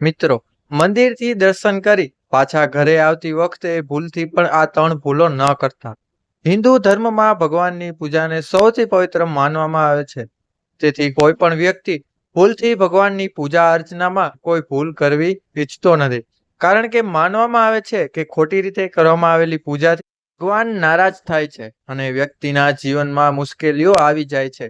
મિત્રો, મંદિરથી દર્શન કરી પાછા ઘરે આવતી વખતે ભૂલથી પણ આ ત્રણ ભૂલો ન કરતા. હિન્દુ ધર્મમાં ભગવાનની પૂજાને સૌથી પવિત્ર માનવામાં આવે છે. તેથી કોઈ પણ વ્યક્તિ ભૂલથી ભગવાનની પૂજા અર્ચનામાં કોઈ ભૂલ કરવી ઈચ્છતો નથી. કારણ કે માનવામાં આવે છે કે ખોટી રીતે કરવામાં આવેલી પૂજાથી ભગવાન નારાજ થાય છે અને વ્યક્તિના જીવનમાં મુશ્કેલીઓ આવી જાય છે.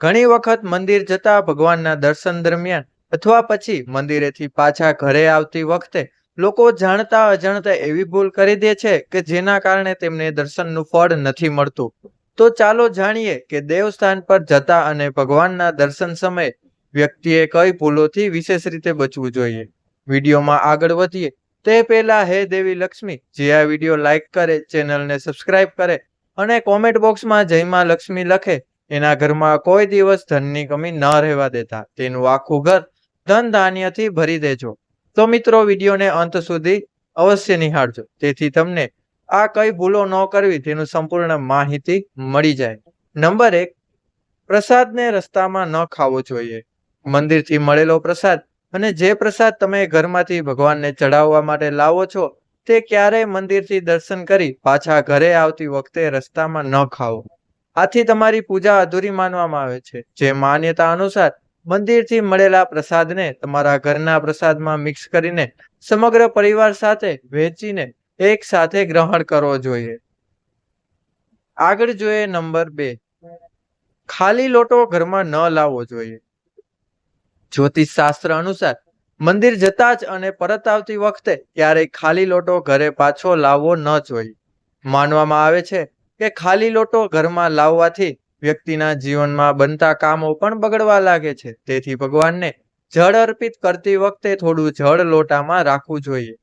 ઘણી વખત મંદિર જતા ભગવાનના દર્શન દરમિયાન અથવા પછી મંદિરેથી પાછા ઘરે આવતી વખતે લોકો જાણતા અજાણતા એવી ભૂલ કરી દે છે કે જેના કારણે તેમને દર્શનનું ફળ નથી મળતું. તો ચાલો જાણીએ કે દેવસ્થાન પર જતા અને ભગવાનના દર્શન સમયે વ્યક્તિએ કઈ ભૂલોથી વિશેષ રીતે બચવું જોઈએ. વિડીયોમાં આગળ વધીએ. તે પહેલા હે દેવી લક્ષ્મી, જે આ વીડિયો લાઈક કરે, ચેનલને સબસ્ક્રાઇબ કરે અને કોમેન્ટ બોક્સમાં જયમાં લક્ષ્મી લખે, એના ઘરમાં કોઈ દિવસ ધનની કમી ન રહેવા દેતા. તેનું આખું ઘર ધન ધાન્યથી ભરી દેજો. તો મિત્રો, વિડીયોને અંત સુધી અવશ્ય નિહાળજો. તેથી તમને આ કઈ ભૂલો ન કરવી તેનું સંપૂર્ણ માહિતી મળી જાય. નંબર એક, પ્રસાદને રસ્તામાં ન ખાવો જોઈએ. મંદિરથી મળેલો પ્રસાદ અને જે પ્રસાદ તમે ઘરમાંથી ભગવાનને ચડાવવા માટે લાવો છો, તે ક્યારેય મંદિરથી દર્શન કરી પાછા ઘરે આવતી વખતે રસ્તામાં ન ખાવો. આથી તમારી પૂજા અધૂરી માનવામાં આવે છે. જે માન્યતા અનુસાર મંદિરથી મળેલા પ્રસાદને તમારા ઘરના પ્રસાદમાં મિક્સ કરીને સમગ્ર પરિવાર સાથે વહેંચીને એક સાથે ગ્રહણ કરવો જોઈએ. આગળ જોઈએ નંબર બે. ખાલી લોટો ઘરમાં ન લાવવો જોઈએ. જ્યોતિષ શાસ્ત્ર અનુસાર મંદિર જતા જ અને પરત આવતી વખતે ક્યારેય ખાલી લોટો ઘરે પાછો લાવવો ન જોઈએ. માનવામાં આવે છે કે ખાલી લોટો ઘરમાં લાવવાથી વ્યક્તિના જીવનમાં બનતા કામો પણ બગડવા લાગે છે. તેથી ભગવાનને જળ અર્પિત કરતી વખતે થોડું જળ લોટામાં રાખવું જોઈએ.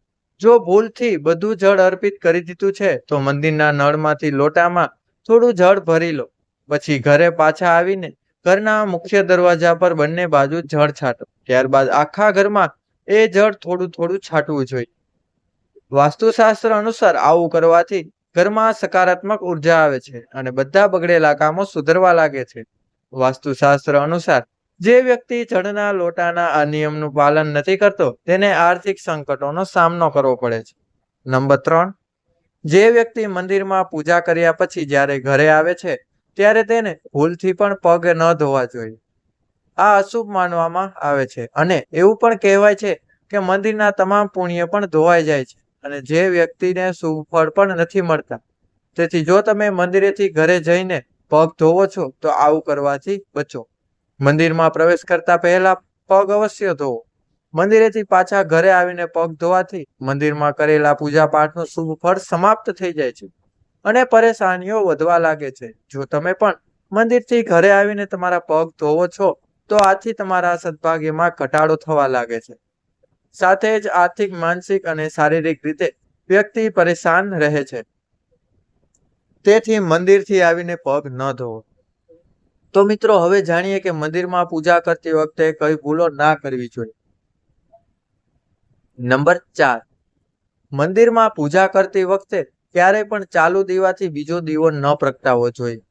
જો ભૂલથી બધું જળ અર્પિત કરી દીધું છે, તો મંદિરના નળમાંથી લોટામાં થોડું જળ ભરી લો. પછી ઘરે પાછા આવીને ઘરના મુખ્ય દરવાજા પર બંને બાજુ જળ છાંટો. ત્યારબાદ આખા ઘરમાં એ જળ થોડું થોડું છાંટવું જોઈએ. વાસ્તુશાસ્ત્ર અનુસાર આવું કરવાથી ઘરમાં સકારાત્મક ઊર્જા આવે છે અને બધા બગડેલા કામો સુધરવા લાગે છે. વાસ્તુશાસ્ત્ર અનુસાર, જે વ્યક્તિ જળના લોટાના આ નિયમનું પાલન નથી કરતો, તેને આર્થિક સંકટોનો સામનો કરવો પડે છે. નંબર ત્રણ, જે વ્યક્તિ મંદિરમાં પૂજા કર્યા પછી જ્યારે ઘરે આવે છે, ત્યારે તેને ભૂલથી પણ પગ ન ધોવા જોઈએ. આ અશુભ માનવામાં આવે છે અને એવું પણ કહેવાય છે કે મંદિરના તમામ પુણ્ય પણ ધોવાઈ જાય છે. અને જે વ્યક્તિને સુફળ પણ નથી મળતા. તેથી જો તમે મંદિરેથી ઘરે જઈને પગ ધોવો છો, તો આવું કરવાથી બચો. મંદિરમાં પ્રવેશ કરતા પહેલા પગ અવશ્ય ધોવો. મંદિરેથી પાછા ઘરે આવીને પગ ધોવાથી મંદિરમાં કરેલા પૂજા પાઠનું શુભ ફળ સમાપ્ત થઈ જાય છે. અને પરેશાનીઓ વધવા લાગે છે. જો તમે પણ મંદિરથી ઘરે આવીને તમારા પગ ધોવો છો, તો આથી તમારા સદભાગ્યમાં ઘટાડો થવા લાગે છે. સાથે જ આર્થિક, માનસિક અને શારીરિક રીતે વ્યક્તિ પરેશાન રહે છે. તેથી મંદિરથી આવીને પગ ન ધોવો. તો મિત્રો, હવે જાણીએ કે મંદિરમાં પૂજા કરતી વખતે કઈ ભૂલો ના કરવી જોઈએ. નંબર ચાર. મંદિરમાં પૂજા કરતી વખતે ક્યારેય પણ ચાલુ દીવાથી બીજો દીવો ન પ્રગટાવવો જોઈએ.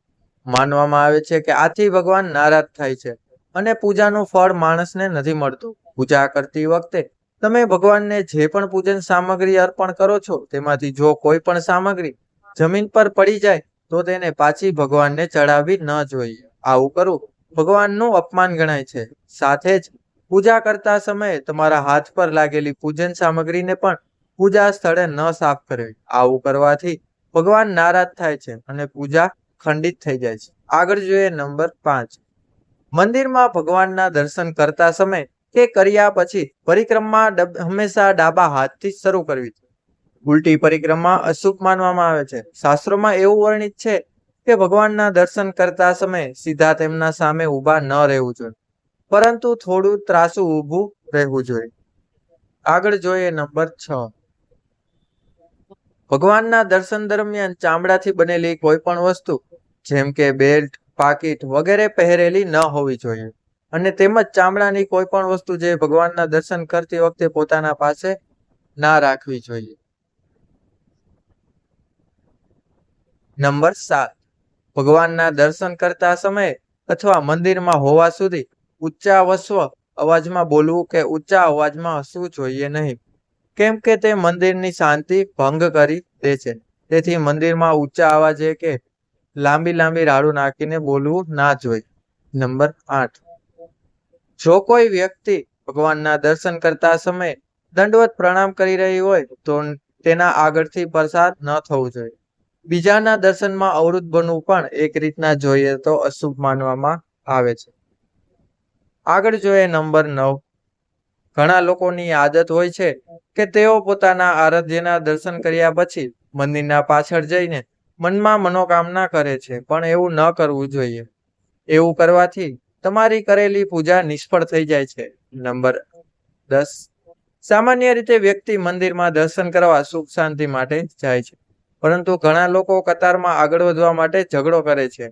માનવામાં આવે છે કે આથી ભગવાન નારાજ થાય છે અને પૂજાનું ફળ માણસને નથી મળતું. પૂજા કરતી વખતે તમે ભગવાનને જે પણ પૂજન સામગ્રી અર્પણ કરો છો, તેમાંથી જો કોઈ પણ સામગ્રી જમીન પર પડી જાય, તો તેને પાછી ભગવાનને ચડાવવી ન જોઈએ. આવું કરવું ભગવાનનું અપમાન ગણાય છે. સાથે જ પૂજા કરતા સમયે તમારા હાથ પર લાગેલી પૂજન સામગ્રીને પણ પૂજા સ્થળે ન સાફ કરવી આવું કરવાથી ભગવાન નારાજ થાય છે અને પૂજા ખંડિત થઈ જાય છે. આગળ જોઈએ નંબર પાંચ. મંદિરમાં ભગવાનના દર્શન કરતા સમયે કે કર્યા પછી પરિક્રમા હંમેશા ડાબા હાથથી શરૂ કરવી ઉલટી પરિક્રમા અશુભ માનવામાં આવે છે. શાસ્ત્રોમાં એવું વર્ણિત છે કે ભગવાનના દર્શન કરતા સમયે સીધા તેમના સામે ઊભા ન રહેવું જોઈએ, પરંતુ થોડું ત્રાસું ઊભું રહેવું જોઈએ. આગળ જોઈએ નંબર છ. ભગવાનના દર્શન દરમિયાન ચામડાથી બનેલી કોઈ પણ વસ્તુ, જેમ કે બેલ્ટ, પાકીટ વગેરે પહેરેલી ન હોવી જોઈએ. અને તેમજ ચામડાની કોઈ પણ વસ્તુ જે ભગવાનના દર્શન કરતી વખતે પોતાના પાસે ના રાખવી જોઈએ. નંબર સાત. ભગવાનના દર્શન કરતા સમયે અથવા મંદિરમાં હોવા સુધી ઊંચા વસ્વ અવાજમાં બોલવું કે ઊંચા અવાજમાં હસવું જોઈએ નહીં. કેમ કે તે મંદિરની શાંતિ ભંગ કરી દે છે. તેથી મંદિરમાં ઊંચા અવાજે કે લાંબી લાંબી રાડું નાખીને બોલવું ના જોઈએ. નંબર આઠ. જો કોઈ વ્યક્તિ ભગવાનના દર્શન કરતા સમયે દંડવત પ્રણામ કરી રહી હોય, તો તેના આગળથી પ્રસાદ ન થવું જોઈએ. બીજાના દર્શનમાં અવરુદ્ધ બનવું પણ એક રીતના જોઈએ તો અશુભ માનવામાં આવે છે. આગળ જોઈએ નંબર નવ. ઘણા લોકોની આદત હોય છે કે તેઓ પોતાના આરાધ્યના દર્શન કર્યા પછી મંદિરના પાછળ જઈને મનમાં મનોકામના કરે છે, પણ એવું ન કરવું જોઈએ. એવું કરવાથી તમારી કરેલી પૂજા નિષ્ફળ થઈ જાય છે. નંબર દસ. સામાન્ય રીતે વ્યક્તિ મંદિરમાં દર્શન કરવા સુખ શાંતિ માટે જાય છે. પરંતુ ઘણા લોકો કતારમાં આગળ વધવા માટે ઝઘડો કરે છે.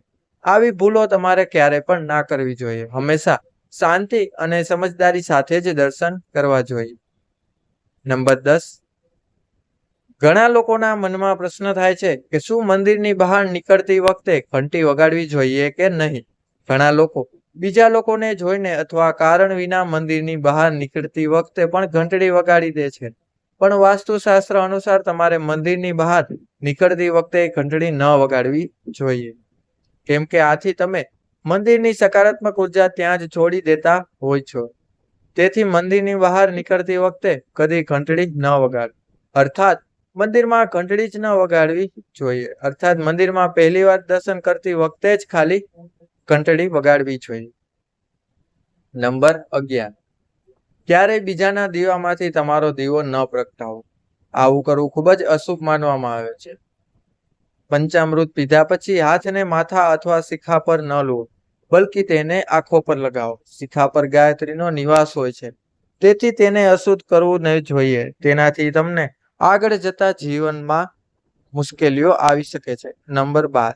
આવી ભૂલો તમારે ક્યારે પણ ના કરવી જોઈએ. હંમેશા શાંતિ અને સમજદારી સાથે જ દર્શન કરવા જોઈએ. નંબર દસ. ઘણા લોકોના મનમાં પ્રશ્ન થાય છે કે શું મંદિરની બહાર નીકળતી વખતે ઘંટી વગાડવી જોઈએ કે નહીં? ઘણા લોકો બીજા લોકોને જોઈને અથવા કારણ વિના મંદિરની બહાર નીકળતી વખતે પણ ઘંટડી વગાડી દે છે. પણ વાસ્તુશાસ્ત્ર અનુસાર તમારે મંદિરની બહાર નીકળતી વખતે ઘંટડી ન વગાડવી જોઈએ. કેમ કે આથી તમે મંદિરની સકારાત્મક ઊર્જા ત્યાં જ છોડી દેતા હોય છો. તેથી મંદિરની બહાર નીકળતી વખતે કદી ઘંટડી ન વગાડ. અર્થાત, મંદિરમાં ઘંટડી જ ન વગાડવી જોઈએ. અર્થાત, મંદિરમાં પહેલી વાર દર્શન કરતી વખતે જ ખાલી ઘંટડી વગાડવી જોઈએ. નંબર અગિયાર. ક્યારેય બીજાના દીવામાંથી તમારો દીવો ન પ્રગટાવો. આવું કરવું ખૂબ જ અશુભ માનવામાં આવે છે. પંચામૃત પીધા પછી હાથને માથા અથવા શિખા પર ન લો, બલકી તેને આંખો પર લગાવો. શિખા પર ગાયત્રીનો નિવાસ હોય છે. તેથી તેને અશુદ્ધ કરવું નહીં જોઈએ. તેનાથી તમને આગળ જતા જીવનમાં મુશ્કેલીઓ આવી શકે છે. નંબર બાર.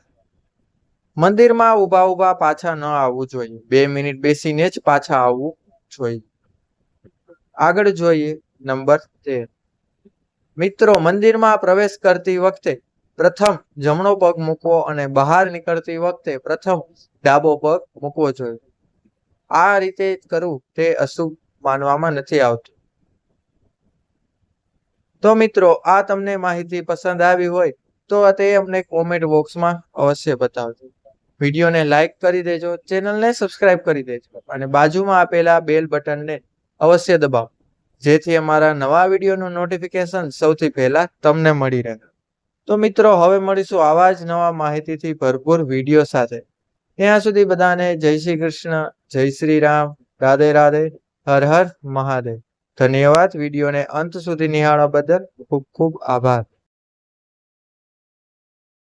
મંદિરમાં ઊભા ઊભા પાછા ન આવવું જોઈએ. બે મિનિટ બેસીને જ પાછા આવવું જોઈએ. આગળ જોઈએ નંબર તેર. મિત્રો, મંદિરમાં પ્રવેશ કરતી વખતે પ્રથમ જમણો પગ મૂકવો અને બહાર નીકળતી વખતે પ્રથમ ડાબો પગ મૂકવો જોઈએ. આ રીતે કરવું તે અશુભ માનવામાં નથી આવતું. તો મિત્રો, આ તમને માહિતી પસંદ આવી હોય તો તે અમને કોમેન્ટ બોક્સમાં અવશ્ય બતાવજો. વિડીયોને લાઇક કરી દેજો, ચેનલને સબસ્ક્રાઇબ કરી દેજો અને બાજુમાં આપેલા બેલ બટનને અવશ્ય દબાવો, જેથી અમારા નવા વિડીયોનું નોટિફિકેશન સૌથી પહેલા તમને મળી રહે. તો મિત્રો, હવે મળીશું આવા જ નવા માહિતીથી ભરપૂર વીડિયો સાથે. ત્યાં સુધી બધાને જય શ્રી કૃષ્ણ, જય શ્રી રામ, રાધે રાધે, હર હર મહાદેવ. ધન્યવાદ, વિડીયોને અંત સુધી નિહાળવા બદલ ખૂબ ખૂબ આભાર.